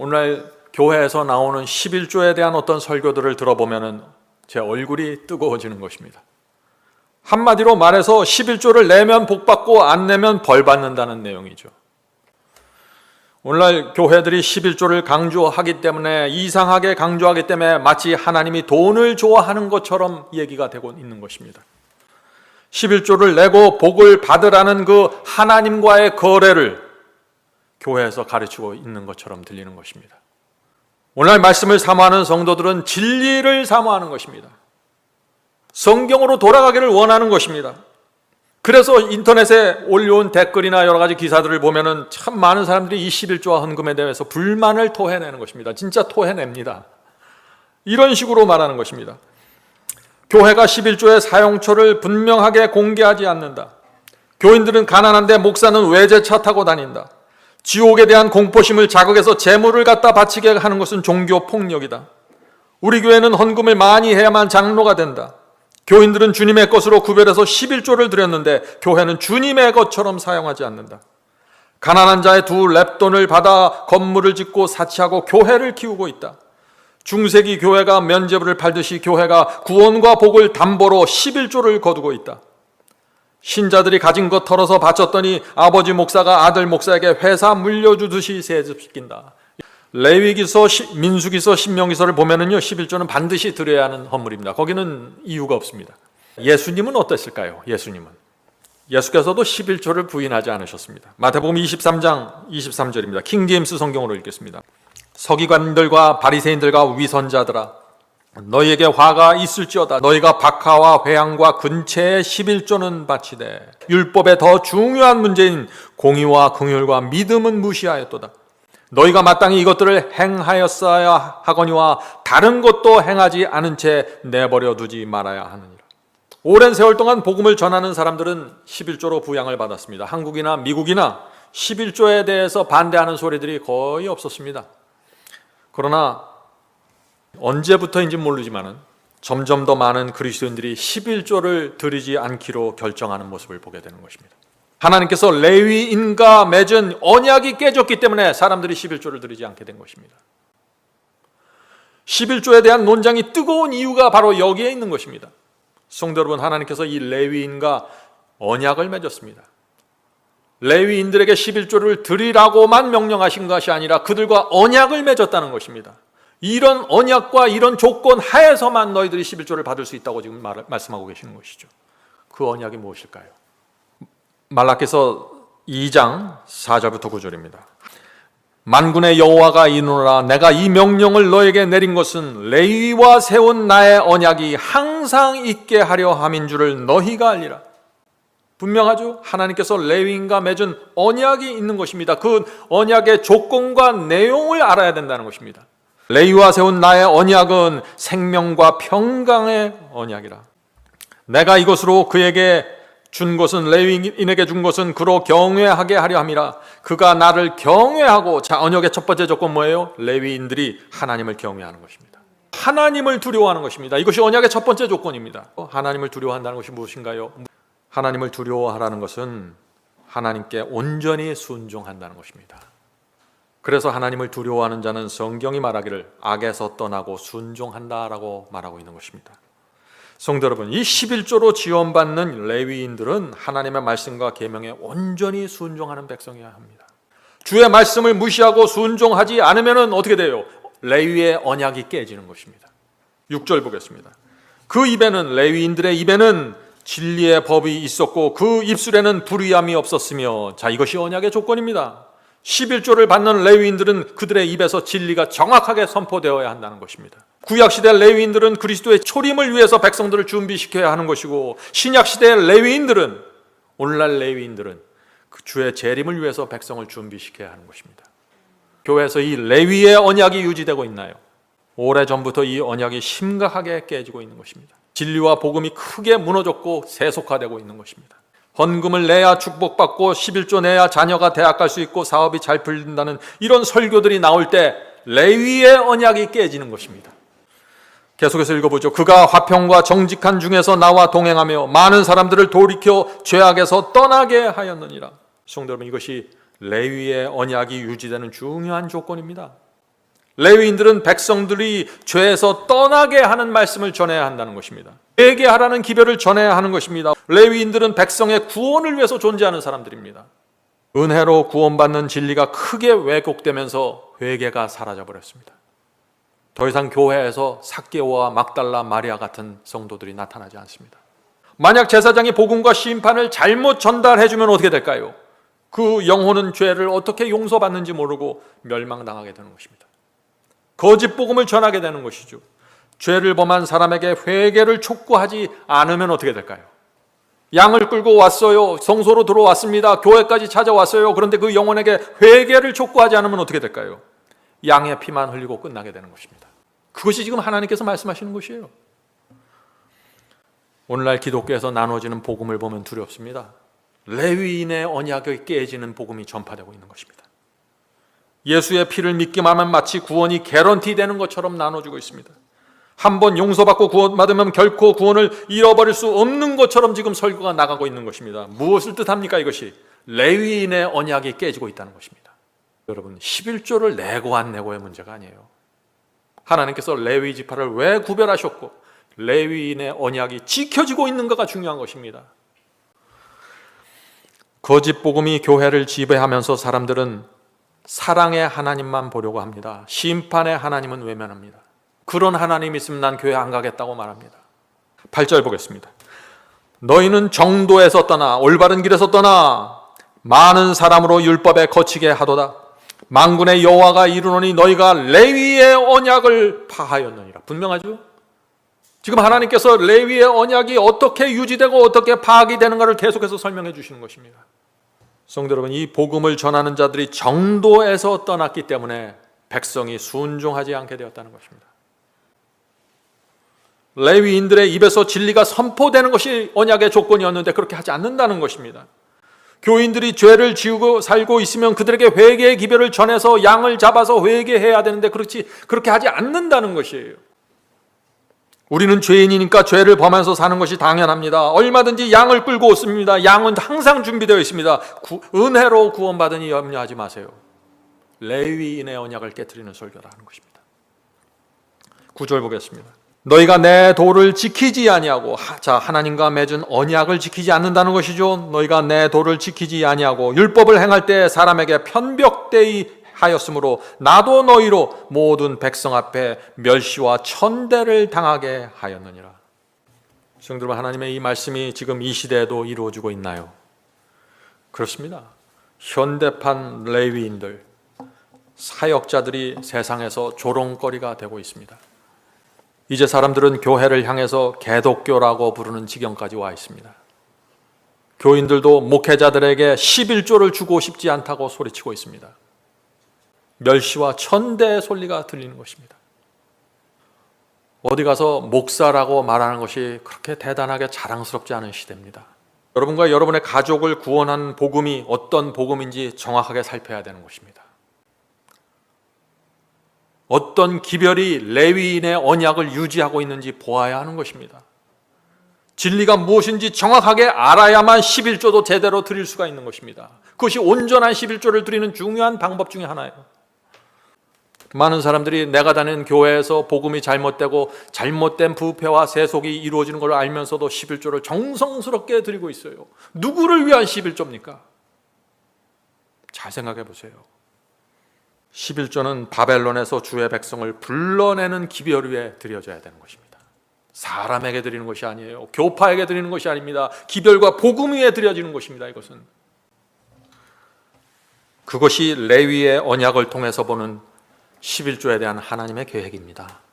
오늘 교회에서 나오는 11조에 대한 어떤 설교들을 들어보면은 제 얼굴이 뜨거워지는 것입니다. 한마디로 말해서 11조를 내면 복 받고 안 내면 벌 받는다는 내용이죠. 오늘날 교회들이 11조를 강조하기 때문에 이상하게 강조하기 때문에 마치 하나님이 돈을 좋아하는 것처럼 얘기가 되고 있는 것입니다. 11조를 내고 복을 받으라는 그 하나님과의 거래를 교회에서 가르치고 있는 것처럼 들리는 것입니다. 오늘 말씀을 사모하는 성도들은 진리를 사모하는 것입니다. 성경으로 돌아가기를 원하는 것입니다. 그래서 인터넷에 올려온 댓글이나 여러 가지 기사들을 보면은 참 많은 사람들이 이 11조와 헌금에 대해서 불만을 토해내는 것입니다. 진짜 토해냅니다. 이런 식으로 말하는 것입니다. 교회가 11조의 사용처를 분명하게 공개하지 않는다. 교인들은 가난한데 목사는 외제차 타고 다닌다. 지옥에 대한 공포심을 자극해서 재물을 갖다 바치게 하는 것은 종교 폭력이다. 우리 교회는 헌금을 많이 해야만 장로가 된다. 교인들은 주님의 것으로 구별해서 11조를 드렸는데 교회는 주님의 것처럼 사용하지 않는다. 가난한 자의 두 랩돈을 받아 건물을 짓고 사치하고 교회를 키우고 있다. 중세기 교회가 면제부를 팔듯이 교회가 구원과 복을 담보로 11조를 거두고 있다. 신자들이 가진 것 털어서 바쳤더니 아버지 목사가 아들 목사에게 회사 물려주듯이 세습시킨다. 레위기서, 민수기서, 신명기서를 보면은요, 11조는 반드시 드려야 하는 헌물입니다. 거기는 이유가 없습니다. 예수님은 어땠을까요? 예수님은. 예수께서도 11조를 부인하지 않으셨습니다. 마태복음 23장 23절입니다. 킹제임스 성경으로 읽겠습니다. 서기관들과 바리새인들과 위선자들아 너희에게 화가 있을지어다. 너희가 박하와 회양과 근체의 11조는 바치되 율법의 더 중요한 문제인 공의와 긍휼과 믿음은 무시하였도다. 너희가 마땅히 이것들을 행하였어야 하거니와 다른 것도 행하지 않은 채 내버려 두지 말아야 하느니라. 오랜 세월 동안 복음을 전하는 사람들은 11조로 부양을 받았습니다. 한국이나 미국이나 11조에 대해서 반대하는 소리들이 거의 없었습니다. 그러나 언제부터인지 모르지만은 점점 더 많은 그리스도인들이 11조를 드리지 않기로 결정하는 모습을 보게 되는 것입니다. 하나님께서 레위인과 맺은 언약이 깨졌기 때문에 사람들이 11조를 드리지 않게 된 것입니다. 11조에 대한 논쟁이 뜨거운 이유가 바로 여기에 있는 것입니다. 성도 여러분, 하나님께서 이 레위인과 언약을 맺었습니다. 레위인들에게 11조를 드리라고만 명령하신 것이 아니라 그들과 언약을 맺었다는 것입니다. 이런 언약과 이런 조건 하에서만 너희들이 11조를 받을 수 있다고 지금 말, 말씀하고 계시는 것이죠. 그 언약이 무엇일까요? 말라께서 2장 4절부터 9절입니다. 만군의 여호와가 이노라 내가 이 명령을 너에게 내린 것은 레위와 세운 나의 언약이 항상 있게 하려 함인 줄을 너희가 알리라. 분명하죠. 하나님께서 레위인과 맺은 언약이 있는 것입니다. 그 언약의 조건과 내용을 알아야 된다는 것입니다. 레위와 세운 나의 언약은 생명과 평강의 언약이라. 내가 이것으로 그에게 준 것은 레위인에게 준 것은 그로 경외하게 하려 함이라. 그가 나를 경외하고 자 언약의 첫 번째 조건 뭐예요? 레위인들이 하나님을 경외하는 것입니다. 하나님을 두려워하는 것입니다. 이것이 언약의 첫 번째 조건입니다. 하나님을 두려워한다는 것이 무엇인가요? 하나님을 두려워하라는 것은 하나님께 온전히 순종한다는 것입니다. 그래서 하나님을 두려워하는 자는 성경이 말하기를 악에서 떠나고 순종한다라고 말하고 있는 것입니다. 성도 여러분, 이 11조로 지원받는 레위인들은 하나님의 말씀과 계명에 온전히 순종하는 백성이어야 합니다. 주의 말씀을 무시하고 순종하지 않으면 어떻게 돼요? 레위의 언약이 깨지는 것입니다. 6절 보겠습니다. 그 입에는 레위인들의 입에는 진리의 법이 있었고 그 입술에는 불의함이 없었으며 자 이것이 언약의 조건입니다. 11조를 받는 레위인들은 그들의 입에서 진리가 정확하게 선포되어야 한다는 것입니다. 구약 시대 레위인들은 그리스도의 초림을 위해서 백성들을 준비시켜야 하는 것이고 신약 시대 레위인들은 오늘날 레위인들은 그 주의 재림을 위해서 백성을 준비시켜야 하는 것입니다. 교회에서 이 레위의 언약이 유지되고 있나요? 오래 전부터 이 언약이 심각하게 깨지고 있는 것입니다. 진리와 복음이 크게 무너졌고 세속화되고 있는 것입니다. 헌금을 내야 축복받고 11조 내야 자녀가 대학 갈 수 있고 사업이 잘 풀린다는 이런 설교들이 나올 때 레위의 언약이 깨지는 것입니다. 계속해서 읽어보죠. 그가 화평과 정직한 중에서 나와 동행하며 많은 사람들을 돌이켜 죄악에서 떠나게 하였느니라. 성도 여러분 이것이 레위의 언약이 유지되는 중요한 조건입니다. 레위인들은 백성들이 죄에서 떠나게 하는 말씀을 전해야 한다는 것입니다. 회개하라는 기별을 전해야 하는 것입니다. 레위인들은 백성의 구원을 위해서 존재하는 사람들입니다. 은혜로 구원받는 진리가 크게 왜곡되면서 회개가 사라져 버렸습니다. 더 이상 교회에서 삭개오와 막달라 마리아 같은 성도들이 나타나지 않습니다. 만약 제사장이 복음과 심판을 잘못 전달해 주면 어떻게 될까요? 그 영혼은 죄를 어떻게 용서받는지 모르고 멸망당하게 되는 것입니다. 거짓 복음을 전하게 되는 것이죠. 죄를 범한 사람에게 회개를 촉구하지 않으면 어떻게 될까요? 양을 끌고 왔어요. 성소로 들어왔습니다. 교회까지 찾아왔어요. 그런데 그 영혼에게 회개를 촉구하지 않으면 어떻게 될까요? 양의 피만 흘리고 끝나게 되는 것입니다. 그것이 지금 하나님께서 말씀하시는 것이에요. 오늘날 기독교에서 나눠지는 복음을 보면 두렵습니다. 레위인의 언약이 깨지는 복음이 전파되고 있는 것입니다. 예수의 피를 믿기만 하면 마치 구원이 개런티 되는 것처럼 나눠지고 있습니다. 한 번 용서받고 구원받으면 결코 구원을 잃어버릴 수 없는 것처럼 지금 설교가 나가고 있는 것입니다. 무엇을 뜻합니까 이것이? 레위인의 언약이 깨지고 있다는 것입니다. 여러분 11조를 내고 안 내고의 문제가 아니에요. 하나님께서 레위 지파를 왜 구별하셨고 레위인의 언약이 지켜지고 있는가가 중요한 것입니다. 거짓 복음이 교회를 지배하면서 사람들은 사랑의 하나님만 보려고 합니다. 심판의 하나님은 외면합니다. 그런 하나님 있으면 난 교회 안 가겠다고 말합니다. 8절 보겠습니다. 너희는 정도에서 떠나 올바른 길에서 떠나 많은 사람으로 율법에 거치게 하도다. 만군의 여호와가 이르노니 너희가 레위의 언약을 파하였느니라. 분명하죠? 지금 하나님께서 레위의 언약이 어떻게 유지되고 어떻게 파악이 되는가를 계속해서 설명해 주시는 것입니다. 성도 여러분, 이 복음을 전하는 자들이 정도에서 떠났기 때문에 백성이 순종하지 않게 되었다는 것입니다. 레위인들의 입에서 진리가 선포되는 것이 언약의 조건이었는데 그렇게 하지 않는다는 것입니다. 교인들이 죄를 지우고 살고 있으면 그들에게 회개의 기별을 전해서 양을 잡아서 회개해야 되는데 그렇지 그렇게 하지 않는다는 것이에요. 우리는 죄인이니까 죄를 범하면서 사는 것이 당연합니다. 얼마든지 양을 끌고 오습니다. 양은 항상 준비되어 있습니다. 구, 은혜로 구원받으니 염려하지 마세요. 레위인의 언약을 깨뜨리는 설교라는 것입니다. 구절 보겠습니다. 너희가 내 도를 지키지 아니하고 자 하나님과 맺은 언약을 지키지 않는다는 것이죠. 너희가 내 도를 지키지 아니하고 율법을 행할 때 사람에게 편벽되이 하였으므로 나도 너희로 모든 백성 앞에 멸시와 천대를 당하게 하였느니라. 성도 하나님의 이 말씀이 지금 이 시대에도 이루어지고 있나요? 그렇습니다. 현대판 레위인들 사역자들이 세상에서 조롱거리가 되고 있습니다. 이제 사람들은 교회를 향해서 개독교라고 부르는 지경까지 와 있습니다. 교인들도 목회자들에게 11조를 주고 싶지 않다고 소리치고 있습니다. 멸시와 천대의 솔리가 들리는 것입니다. 어디 가서 목사라고 말하는 것이 그렇게 대단하게 자랑스럽지 않은 시대입니다. 여러분과 여러분의 가족을 구원한 복음이 어떤 복음인지 정확하게 살펴야 되는 것입니다. 어떤 기별이 레위인의 언약을 유지하고 있는지 보아야 하는 것입니다. 진리가 무엇인지 정확하게 알아야만 11조도 제대로 드릴 수가 있는 것입니다. 그것이 온전한 11조를 드리는 중요한 방법 중에 하나예요. 많은 사람들이 내가 다니는 교회에서 복음이 잘못되고 잘못된 부패와 세속이 이루어지는 걸 알면서도 11조를 정성스럽게 드리고 있어요. 누구를 위한 11조입니까? 잘 생각해 보세요. 11조는 바벨론에서 주의 백성을 불러내는 기별 위에 드려져야 되는 것입니다. 사람에게 드리는 것이 아니에요. 교파에게 드리는 것이 아닙니다. 기별과 복음 위에 드려지는 것입니다. 이것은 그것이 레위의 언약을 통해서 보는 11조에 대한 하나님의 계획입니다.